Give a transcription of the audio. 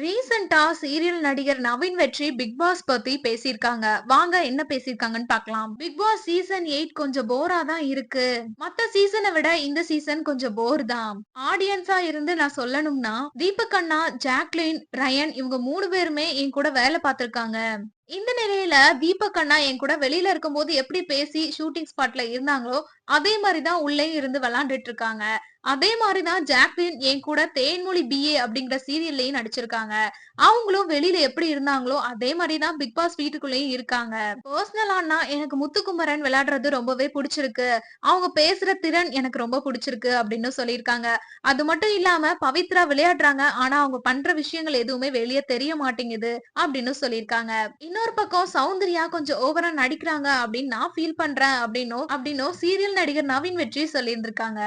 increase ரீசெண்டா serial நடிகர் நவீன் வெற்றி பிக் பாஸ் பத்தி பேசியிருக்காங்க. வாங்க என்ன பேசியிருக்காங்கன்னு பார்க்கலாம். பிக் பாஸ் சீசன் எயிட் கொஞ்சம் போரா தான் இருக்கு. மத்த சீசனை விட இந்த சீசன் கொஞ்சம் போர் தான். ஆடியன்ஸா இருந்து நான் சொல்லணும்னா தீபக் அண்ணா ஜாக்லின் ரயன் இவங்க மூணு பேருமே என் கூட வேலை பார்த்திருக்காங்க. இந்த நிலையில தீபக் அண்ணா என் கூட வெளியில இருக்கும்போது எப்படி பேசி ஷூட்டிங் ஸ்பாட்ல இருந்தாங்களோ அதே மாதிரிதான் உள்ளே இருந்து விளாண்டுட்டு இருக்காங்க அதே மாதிரிதான் ஜாக்லின் என் கூட தேன்மொழி பிஏ அப்படிங்கிற சீரியல்லையும் நடிச்சிருக்காங்க. அவங்களும் வெளியில எப்படி இருந்தாங்களோ அதே மாதிரிதான் பிக் பாஸ் வீட்டுக்குள்ளேயும் இருக்காங்க. பர்சனலானா எனக்கு முத்துக்குமரன் விளையாடுறது ரொம்பவே பிடிச்சிருக்கு. அவங்க பேசுற திறன் எனக்கு ரொம்ப பிடிச்சிருக்கு அப்படின்னு சொல்லியிருக்காங்க. அது மட்டும் இல்லாம பவித்ரா விளையாடுறாங்க. ஆனா அவங்க பண்ற விஷயங்கள் எதுவுமே வெளியே தெரிய மாட்டேங்குது அப்படின்னு சொல்லியிருக்காங்க. இன்னொரு பக்கம் சௌந்தர்யா கொஞ்சம் ஓவரா நடிக்கிறாங்க அப்படின்னு நான் ஃபீல் பண்றேன் அப்படின்னும் அப்படின்னும் சீரியல் நடிகர் நவீன் வெற்றி சொல்லியிருந்திருக்காங்க.